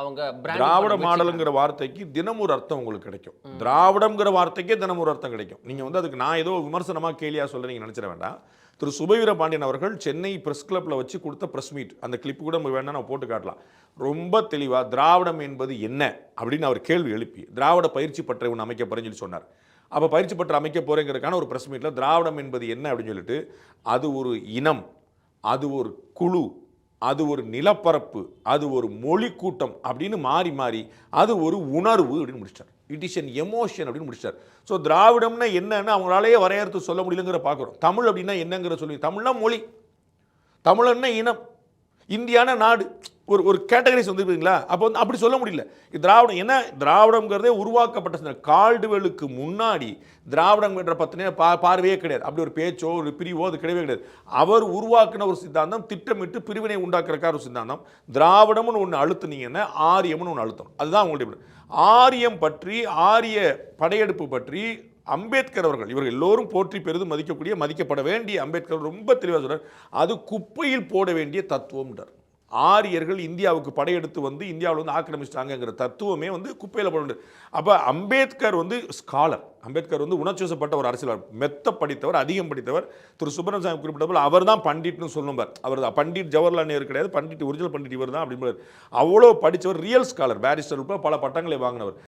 அவங்க திராவிட மாடலுங்கிற வார்த்தைக்கு தினம் ஒரு அர்த்தம் உங்களுக்கு கிடைக்கும். திராவிடம்ங்கிற வார்த்தைக்கே தினம் ஒரு அர்த்தம் கிடைக்கும். நீங்க வந்து அதுக்கு நான் ஏதோ விமர்சனமா கேலியா சொல்ல நீங்க நினைச்சிட வேண்டாம். திரு சுபவீர பாண்டியன் அவர்கள் சென்னை பிரஸ் கிளப்ல வச்சு கொடுத்த பிரஸ் மீட் அந்த கிளிப் கூட வேணா நான் போட்டு காட்டலாம். ரொம்ப தெளிவா திராவிடம் என்பது என்ன அப்படின்னு அவர் கேள்வி எழுப்பி திராவிட பயிற்சி பற்றை ஒன்று அமைக்க போறேன்னு சொல்லி சொன்னார். அப்போ பயிற்சி பற்று அமைக்க போறேங்கிறதுக்கான ஒரு பிரஸ் மீட்ல திராவிடம் என்பது என்ன அப்படின்னு சொல்லிட்டு அது ஒரு இனம் அது ஒரு குழு அது ஒரு நிலப்பரப்பு அது ஒரு மொழி கூட்டம் அப்படின்னு மாறி மாறி அது ஒரு உணர்வு அப்படின்னு முடிச்சிட்டார். இட் இஸ் அன் எமோஷன் அப்படின்னு முடிச்சிட்டார். ஸோ திராவிடம்னா என்னன்னு அவங்களாலேயே வரையறுத்து சொல்ல முடியலங்கிற பார்க்குறோம் தமிழ் அப்படின்னா என்னங்கிற சொல்லி தமிழ்னா மொழி தமிழன்னா இனம் இந்தியான நாடு. ஒரு ஒரு கேட்டகரிஸ் வந்துருப்பீங்களா அப்போ வந்து அப்படி சொல்ல முடியல. திராவிடம் என்ன? திராவிடங்கிறதே உருவாக்கப்பட்ட கால்டுவெலுக்கு முன்னாடி திராவிடங்கிற என்ற பத்தினே பா பார்வையே கிடையாது. அப்படி ஒரு பேச்சோ ஒரு பிரிவோ அது கிடையவே கிடையாது. அவர் உருவாக்கின ஒரு சித்தாந்தம் திட்டமிட்டு பிரிவினை உண்டாக்குறக்கார ஒரு சித்தாந்தம். திராவிடம்னு ஒன்று அழுத்துனீங்கன்னா ஆரியம்னு ஒன்று அழுத்தம் அதுதான் உங்களுடைய ஆரியம் பற்றி ஆரிய படையெடுப்பு பற்றி அம்பேத்கர் அவர்கள் இவர்கள் எல்லோரும் போற்றி பெரிதும் மதிக்கக்கூடிய மதிக்கப்பட வேண்டிய அம்பேத்கர் ரொம்ப தெளிவாக சொல்கிறார் அது குப்பையில் போட வேண்டிய தத்துவம்ன்றார். ஆரியர்கள் இந்தியாவுக்கு படையெடுத்து வந்து இந்தியாவில் வந்து ஆக்கிரமிச்சிட்டாங்கங்கிற தத்துவமே வந்து குப்பையில் போட அப்போ அம்பேத்கர் வந்து ஸ்காலர் அம்பேத்கர் வந்து உணர்ச்சிவசப்பட்ட ஒரு அரசியல் மெத்த படித்தவர் அதிகம் படித்தவர். திரு சுப்பிரமணியம் குறிப்பிட்ட அவர் தான் பண்டிட்னு சொல்லுவார் அவர் தான் பண்டிட் ஜவஹர்லால் நேரு கிடையாது. பண்டிட் ஒரிஜினல் பண்டிட் இவர் தான் அப்படின்னு அவ்வளோ படித்தவர் ரியல் ஸ்காலர் பேரிஸ்டர் உட்பட பல பட்டங்களை வாங்கினவர்.